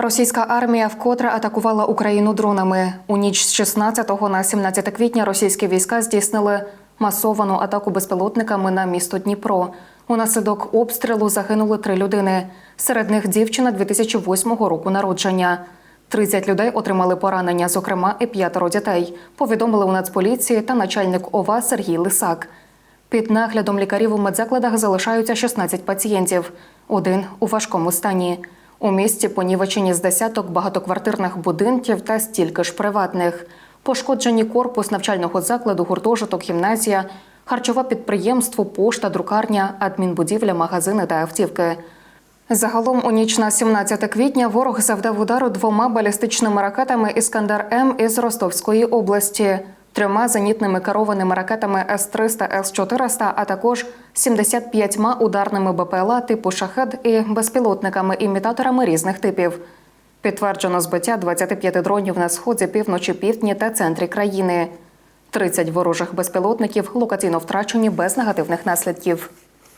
Російська армія вкотре атакувала Україну дронами. У ніч з 16 на 17 квітня російські війська здійснили масовану атаку безпілотниками на місто Дніпро. Унаслідок обстрілу загинули три людини. Серед них дівчина 2008 року народження. 30 людей отримали поранення, зокрема і п'ятеро дітей. Повідомили у Нацполіції та начальник ОВА Сергій Лисак. Під наглядом лікарів у медзакладах залишаються 16 пацієнтів. Один у важкому стані. У місті понівечені з десяток багатоквартирних будинків та стільки ж приватних. Пошкоджені корпус навчального закладу, гуртожиток, гімназія, харчове підприємство, пошта, друкарня, адмінбудівля, магазини та автівки. Загалом у ніч на 17 квітня ворог завдав удару двома балістичними ракетами Іскандер М із Ростовської області, трьома зенітними керованими ракетами С-300, С-400, а також 75 ударними БПЛА типу шахед і безпілотниками-імітаторами різних типів. Підтверджено збиття 25 дронів на сході, півночі, півдні та центрі країни. 30 ворожих безпілотників локаційно втрачені без негативних наслідків.